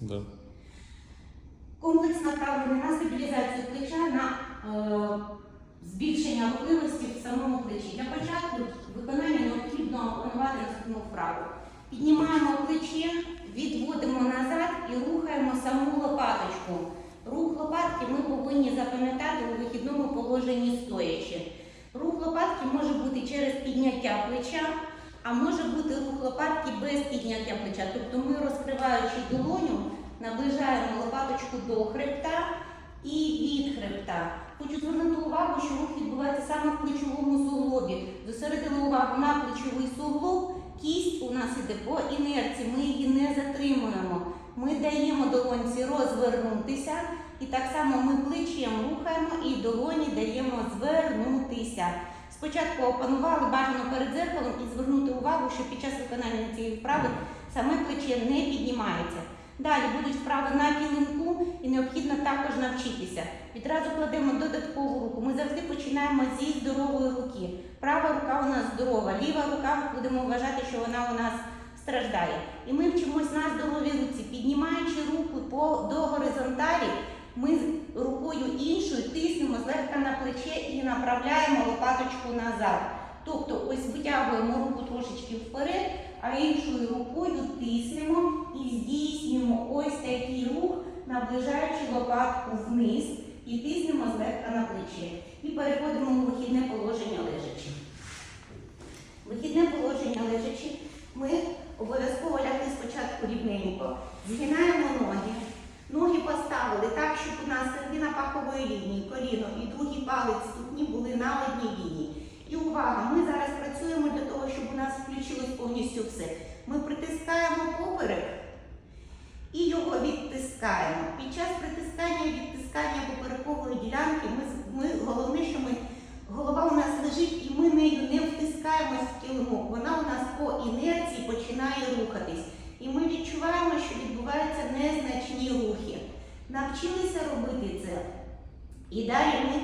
Да. Комплекс направлений на стабілізацію плеча, на е, збільшення рухливості в самому плечі. Для початку виконання необхідно опанувати наступну вправу. Піднімаємо плече, відводимо назад і рухаємо саму лопаточку. Рух лопатки ми повинні запам'ятати у вихідному положенні стоячи. Рух лопатки може бути через підняття плеча, а може бути рух лопатки без підняття плеча. Тобто ми, розкриваючи долоню, наближаємо лопаточку до хребта і від хребта. Хочу звернути увагу, що рух відбувається саме в плечовому суглобі. Зосередили увагу на плечовий суглоб. Кість у нас іде по інерції, ми її не затримуємо. Ми даємо долонці розвернутися, і так само ми плечем рухаємо і долоні даємо звернутися. Спочатку опанували бажано перед зеркалом і звернути увагу, що під час виконання цієї вправи саме плече не піднімається. Далі будуть вправи на килимку і необхідно також навчитися. Відразу кладемо додаткову руку. Ми завжди починаємо зі здорової руки. Права рука у нас здорова, ліва рука будемо вважати, що вона у нас страждає. І ми вчимось на здоровій руці, піднімаючи руку по, до горизонталі, ми рукою іншою тиснемо злегка на плече і направляємо лопаточку назад. Тобто ось витягуємо руку трошечки вперед, а іншою рукою тиснемо і здійснюємо ось такий рух, наближаючи лопатку вниз і тиснемо злегка на плече. І переходимо у вихідне положення лежачи. Вихідне положення лежачи. Ми обов'язково лягти спочатку рівненько. Згинаємо ноги. Ноги поставили так, щоб у нас середина пахової лінії, коліно і другий палець ступні були на одній лінії. І увага, ми зараз працюємо для того, щоб у нас включилось повністю все. Ми притискаємо поперек і його відтискаємо. Під час притискання і відтискання поперекової ділянки ми, ми головне, що ми голова у нас лежить і ми нею не втискаємось в килимок. Вона у нас по інерції починає рухатись. І ми відчуваємо, що відбуваються незначні рухи. Навчилися робити це. І далі ми,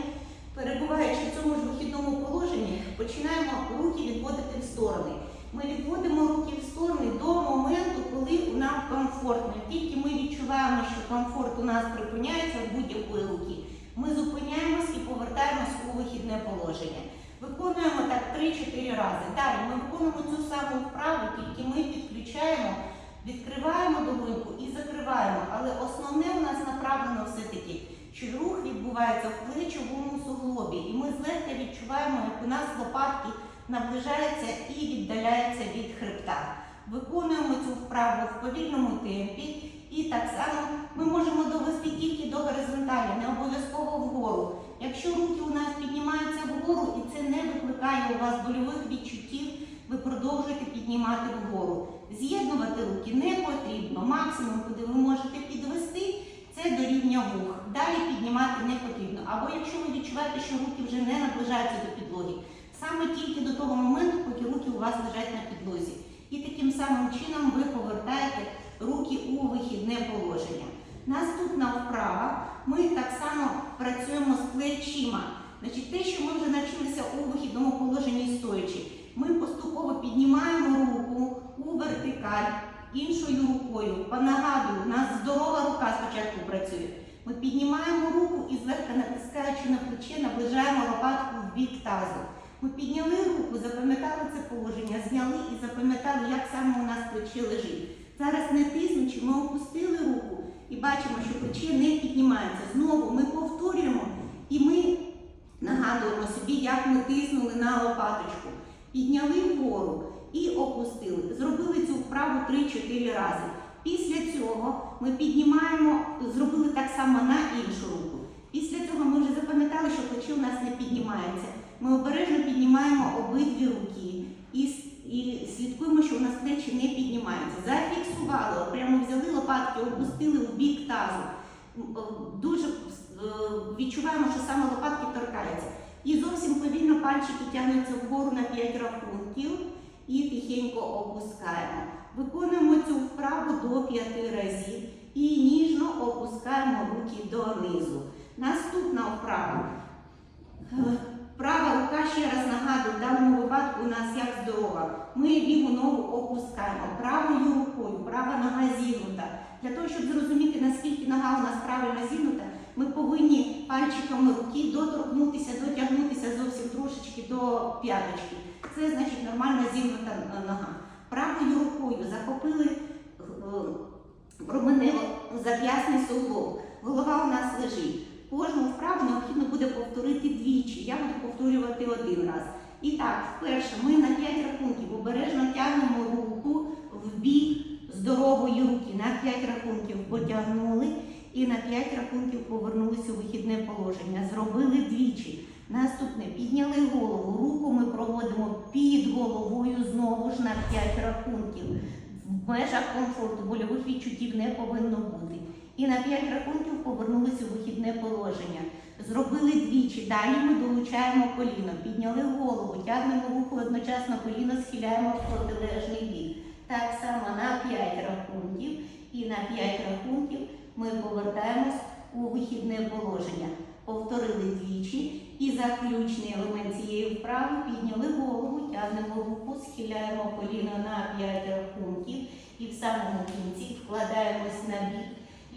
перебуваючи в цьому ж вихідному положенні, починаємо руки відводити в сторони. Ми відводимо руки в сторони до моменту, коли нам комфортно. Тільки ми відчуваємо, що комфорт у нас припиняється в будь-якої руки. Ми зупиняємось і повертаємось у вихідне положення. Виконуємо так 3-4 рази. Далі ми виконуємо цю саму вправу, тільки ми підключаємо, відкриваємо долоньку і закриваємо. Але основне у нас направлено все-таки, що рух відбувається в плечовому суглобі. І ми злегка відчуваємо, як у нас лопатки наближаються і віддаляються від хребта. Виконуємо цю вправу в повільному темпі. І так само ми можемо довести тільки до горизонталі, не обов'язково вгору. Якщо руки у нас піднімаються вгору і це не викликає у вас больових відчуттів, ви продовжуєте піднімати вгору. З'єднувати руки не потрібно. Максимум, куди ви можете підвести, це до рівня вух. Далі піднімати не потрібно. Або якщо ви відчуваєте, що руки вже не наближаються до підлоги, саме тільки до того моменту, поки руки у вас лежать на підлозі. І таким самим чином ви повертаєте руки у вихідне положення. Наступна вправа. Ми так само працюємо з плечима. Значить, те, що ми вже навчилися у вихідному положенні стоячи, ми поступово піднімаємо руку у вертикаль іншою рукою. Понагадую, у нас здорова рука спочатку працює. Ми піднімаємо руку і злегка натискаючи на плече, наближаємо лопатку в бік тазу. Ми підняли руку, запам'ятали це положення, зняли і запам'ятали, як саме у нас плече лежить. Зараз не тиснучи, ми опустили руку і бачимо, що плече не піднімається. Знову ми повторюємо і ми нагадуємо собі, як ми тиснули на лопаточку. Підняли вгору і опустили. Зробили цю вправу 3-4 рази. Після цього ми піднімаємо, зробили так само на іншу руку. Після цього ми вже запам'ятали, що плече у нас не піднімається. Ми обережно піднімаємо обидві руки і, і слідкуємо, що у нас плечі не піднімаються. Зафіксували, прямо взяли лопатки, опустили в бік тазу. Дуже е, відчуваємо, що саме лопатки торкаються. І зовсім повільно пальчики тягнуться вгору на 5 рахунків і тихенько опускаємо. Виконуємо цю вправу до 5 разів і ніжно опускаємо руки донизу. Наступна вправа. Е, Права рука, ще раз нагадую, в даному випадку у нас як здорова. Ми ліву ногу опускаємо правою рукою, права нога зігнута. Для того, щоб зрозуміти, наскільки нога у нас правильно зігнута, ми повинні пальчиками руки доторкнутися, дотягнутися зовсім трошечки до п'яточки. Це значить нормально зігнута е, нога. Правою рукою захопили променево зап'ясний суглоб. Голова у нас лежить. Кожну вправу необхідно буде повторити двічі. Я буду повторювати один раз. І так, вперше ми на 5 рахунків обережно тягнемо руку в бік здорової руки. На 5 рахунків потягнули і на 5 рахунків повернулися у вихідне положення. Зробили двічі. Наступне підняли голову. Руку ми проводимо під головою знову ж на 5 рахунків. В межах комфорту больових відчуттів не повинно бути. І на 5 рахунків повернулися у вихідне положення. Зробили двічі. Далі ми долучаємо коліно, підняли голову, тягнемо руку одночасно коліно, схиляємо в протилежний бік. Так само на 5 рахунків і на 5 рахунків ми повертаємось у вихідне положення. Повторили двічі і заключний елемент цієї вправи підняли голову, тягнемо руку, схиляємо коліно на 5 рахунків і в самому кінці вкладаємось на бік.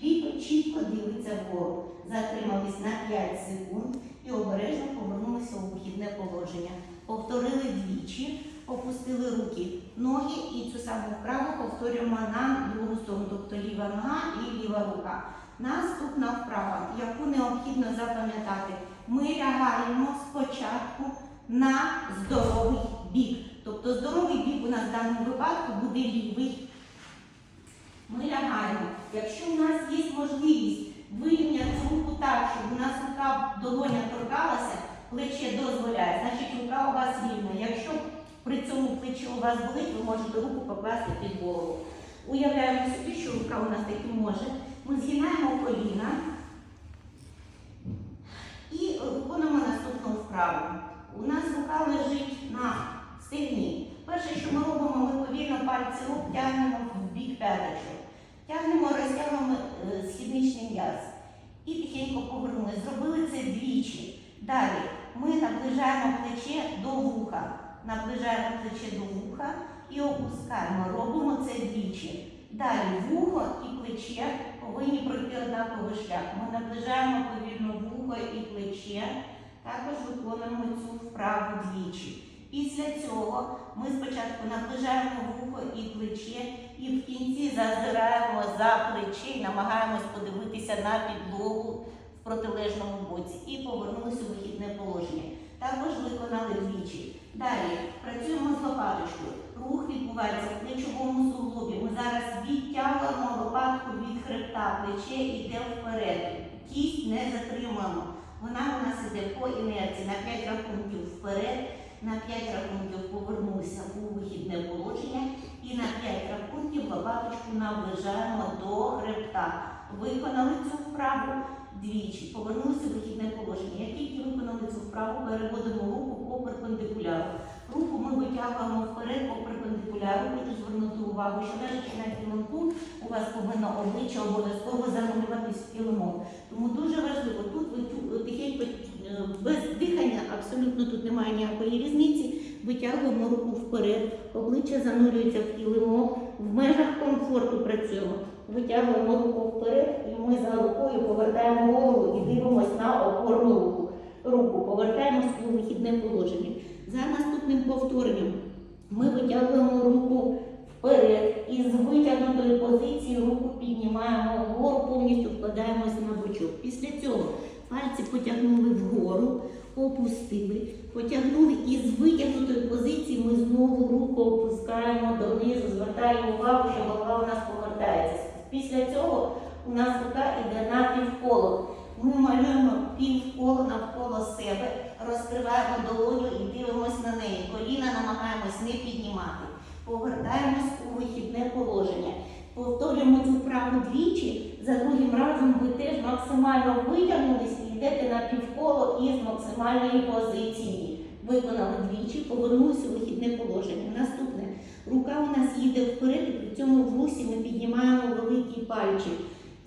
Літо чітко дивиться вгору. Затримались на 5 секунд і обережно повернулися у вихідне положення. Повторили двічі, опустили руки, ноги і цю саму вправу повторюємо на другу сторону, тобто ліва нога і ліва рука. Наступна вправа, яку необхідно запам'ятати, ми лягаємо спочатку на здоровий бік. Тобто здоровий бік у нас в даному випадку буде лівий. Ми лягаємо. Якщо у нас є можливість вирівняти руку так, щоб у нас рука долоня торкалася, плече дозволяє, значить рука у вас вільна. Якщо при цьому плече у вас болить, ви можете руку покласти під голову. Уявляємо собі, що рука у нас таки може. Ми згинаємо коліна і виконуємо наступну вправу. У нас рука лежить на стегні. Перше, що ми робимо, ми повільно пальці рук тягнемо в бік п'яточок. Тягнемо, розтягнемо е, східничний м'яз. І тихенько повернули. Зробили це двічі. Далі ми наближаємо плече до вуха. Наближаємо плече до вуха і опускаємо. Робимо це двічі. Далі вухо і плече повинні пройти однаковий шлях. Ми наближаємо повільно вухо і плече. Також виконуємо цю вправу двічі. Після цього ми спочатку наближаємо вухо і плече, і в кінці зазираємо за плече і намагаємось подивитися на підлогу в протилежному боці і повернулися у вихідне положення. Також виконали двічі. Далі працюємо з лопаточкою. Рух відбувається в плечовому суглобі. Ми зараз відтягуємо лопатку від хребта, плече йде вперед. Кість не затримуємо. Вона у нас іде по інерції на 5 рахунків вперед, на 5 рахунків повернулися у вихідне положення і на 5 рахунків лопаточку наближаємо до хребта. Виконали цю вправу двічі, повернулися в вихідне положення. Як тільки виконали цю вправу, переводимо руку по перпендикуляру. Руку ми витягуємо вперед по перпендикуляру. Хочу звернути увагу, що лежачи на килимку, у вас повинно обличчя обов'язково занурюватись в килимок. Тому дуже важливо, тут ви тихенько, без дихання, абсолютно тут немає ніякої різниці. Витягуємо руку вперед, обличчя занурюється в килимок, в межах комфорту працюємо. Витягуємо руку вперед, і ми за рукою повертаємо голову і дивимося на опорну руку. Руку повертаємось у вихідне положення. За наступним повторенням ми витягуємо руку вперед і з витягнутої позиції руку піднімаємо вгору, повністю вкладаємось на бочок. Після цього пальці потягнули вгору, опустили, потягнули і з витягнутої позиції ми знову руку опускаємо донизу, звертаємо увагу, що голова у нас повертається. Після цього у нас рука йде на півколо. Ми малюємо півколо навколо себе, розкриваємо долоню і дивимося на неї. Коліна намагаємось не піднімати. Повертаємось у вихідне положення. Повторюємо цю вправу двічі. За другим разом ви теж максимально витягнулись і йдете на півколо із максимальної позиції. Виконали двічі, повернулися у вихідне положення. Наступне. Рука у нас їде вперед, і при цьому в русі ми піднімаємо великий пальчик.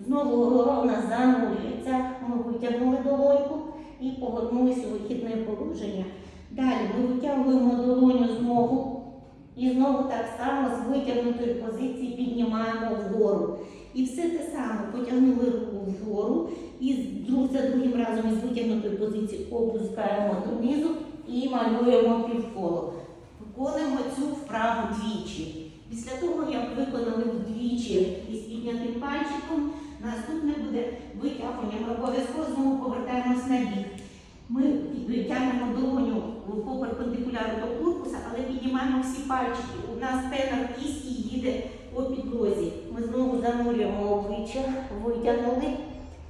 Знову голова у нас занурюється. Ми витягнули долоньку і повернулися у вихідне положення. Далі ми витягуємо долоню знову і знову так само з витягнутої позиції піднімаємо вгору. І все те саме потягнули руку вгору і за другим разом із витягнутої позиції опускаємо донизу і малюємо півколо. Виконуємо цю вправу двічі. Після того, як виконали вдвічі із піднятим пальчиком, наступне буде витягування. Ми обов'язково знову повертаємось на бік. Ми тягнемо долоню по перпендикуляру до корпуса, але піднімаємо всі пальчики. У нас тенор кісті їде по підлозі. Занурюємо обличчя, витягнули.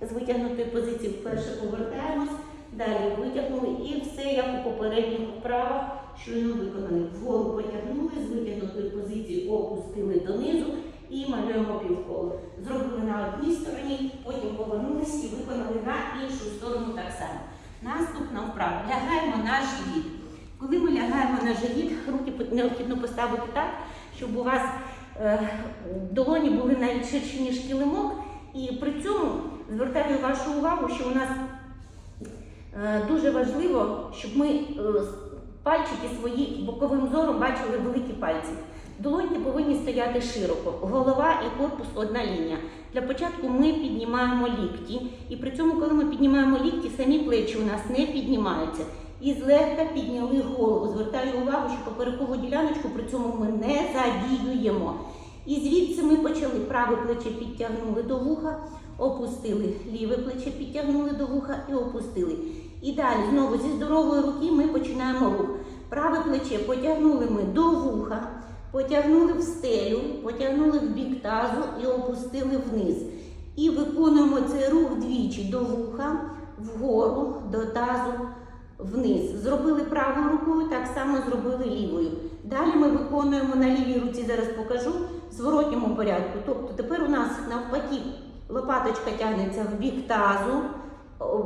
З витягнутої позиції вперше повертаємось, далі витягнули і все як у попередніх вправах, щойно виконали. Вгору потягнули, з витягнутої позиції опустили донизу і малюємо півколо. Зробили на одній стороні, потім повернулися і виконали на іншу сторону так само. Наступна вправа. Лягаємо на живіт. Коли ми лягаємо на живіт, руки необхідно поставити так, щоб у вас долоні були навіть ширші, ніж килимок. І при цьому звертаю вашу увагу, що у нас е, дуже важливо, щоб ми е, пальчики свої боковим зором бачили великі пальці. Долоньки повинні стояти широко, голова і корпус одна лінія. Для початку ми піднімаємо лікті, і при цьому, коли ми піднімаємо лікті, самі плечі у нас не піднімаються. І злегка підняли голову. Звертаю увагу, що поперекову діляночку при цьому ми не задіюємо. І звідси ми почали праве плече підтягнули до вуха, опустили, ліве плече підтягнули до вуха і опустили. І далі знову зі здорової руки ми починаємо рух. Праве плече потягнули ми до вуха, потягнули в стелю, потягнули в бік тазу і опустили вниз. І виконуємо цей рух двічі до вуха, вгору, до тазу, вниз. Зробили правою рукою, так само зробили лівою. Далі ми виконуємо на лівій руці, зараз покажу, в зворотньому порядку. Тобто тепер у нас навпаки лопаточка тягнеться в бік тазу,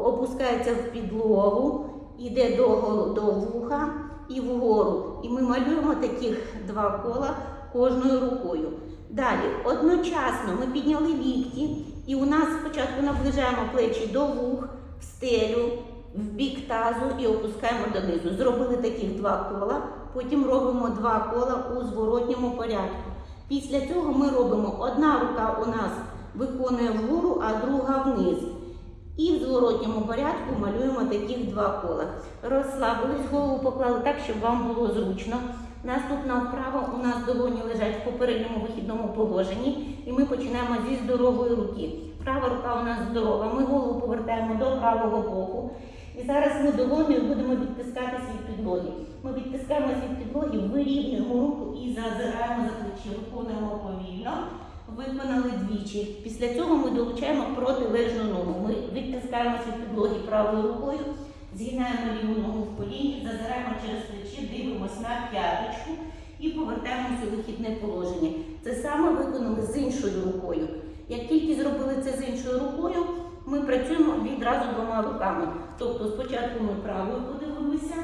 опускається в підлогу, йде до, до вуха і вгору. І ми малюємо таких два кола кожною рукою. Далі, одночасно ми підняли лікті, і у нас спочатку наближаємо плечі до вух, в стелю, в бік тазу і опускаємо донизу. Зробили таких два кола, потім робимо два кола у зворотньому порядку. Після цього ми робимо одна рука у нас виконує вгору, а друга вниз. І в зворотньому порядку малюємо таких два кола. Розслабились, голову поклали так, щоб вам було зручно. Наступна вправа у нас долоні лежать в попередньому вихідному положенні, і ми починаємо зі здорової руки. Права рука у нас здорова. Ми голову повертаємо до правого боку. І зараз ми долонею будемо відтискатися від підлоги. Ми відтискаємося від підлоги, вирівнюємо руку і зазираємо за плечі. Виконуємо повільно. Виконали двічі. Після цього ми долучаємо протилежну ногу. Ми відтискаємося від підлоги правою рукою, згинаємо ліву ногу в коліні, зазираємо через плечі, дивимося на п'яточку і повертаємося у вихідне положення. Це саме виконали з іншою рукою. Як тільки зробили це з іншою рукою, ми працюємо відразу двома руками. Тобто спочатку ми правою подивилися,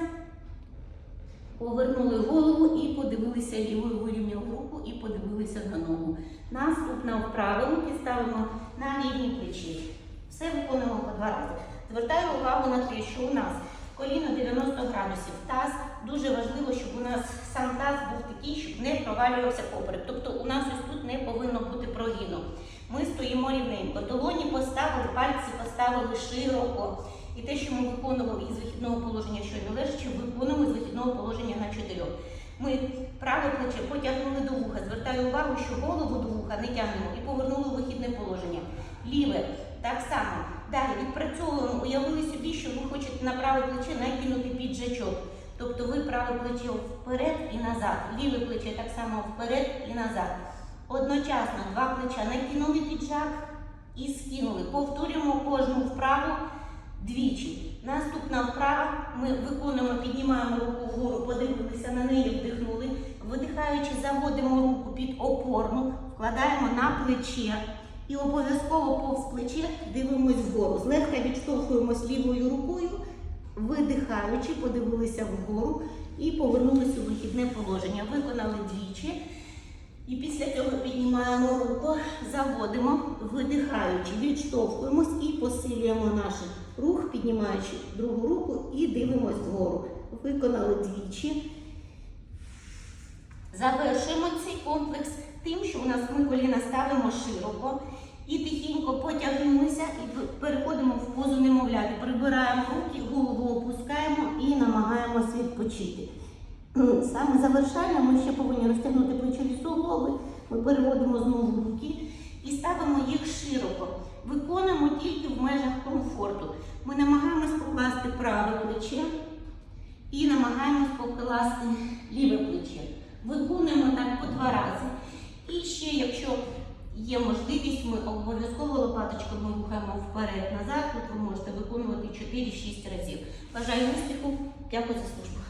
повернули голову і подивилися лівою, вирівняли руку і подивилися на ногу. Наступна вправа руки ставимо на рівні плечі. Все виконуємо по два рази. Звертаю увагу на те, що у нас коліно 90 градусів. Таз дуже важливо, щоб у нас сам таз був такий, щоб не провалювався поперек. Тобто у нас ось тут не повинно бути прогину. Ми стоїмо рівненько. Долоні поставили, пальці поставили широко. І те, що ми виконували із вихідного положення щойно лежачи, виконуємо з вихідного положення на чотирьох. Ми праве плече потягнули до вуха. Звертаю увагу, що голову до вуха не тягнемо і повернули у вихідне положення. Ліве так само. Далі відпрацьовуємо, уявили собі, що ви хочете на праве плече накинути піджачок. Тобто ви праве плече вперед і назад, ліве плече так само вперед і назад. Одночасно два плеча накинули піджак і скинули. Повторюємо кожну вправу двічі. Наступна вправа ми виконуємо, піднімаємо руку вгору, подивилися на неї, вдихнули. Видихаючи, заводимо руку під опорну, вкладаємо на плече і обов'язково повз плече дивимось вгору. Злегка відштовхуємось лівою рукою, видихаючи, подивилися вгору і повернулися у вихідне положення. Виконали двічі. І після цього піднімаємо руку, заводимо, видихаючи, відштовхуємось і посилюємо наш рух, піднімаючи другу руку і дивимось вгору. Виконали двічі. Завершуємо цей комплекс тим, що у нас ми коліна ставимо широко і тихенько потягнулися і переходимо в позу немовляти. Прибираємо руки, голову опускаємо і намагаємось відпочити. Саме завершальне ми ще повинні розтягнути плечові суглоби. Ми переводимо знову руки і ставимо їх широко. Виконуємо тільки в межах комфорту. Ми намагаємось покласти праве плече і намагаємось покласти ліве плече. Виконуємо так по два рази. І ще, якщо є можливість, ми обов'язково лопаточками рухаємо вперед-назад. Тут ви можете виконувати 4-6 разів. Бажаю успіху, дякую за службу.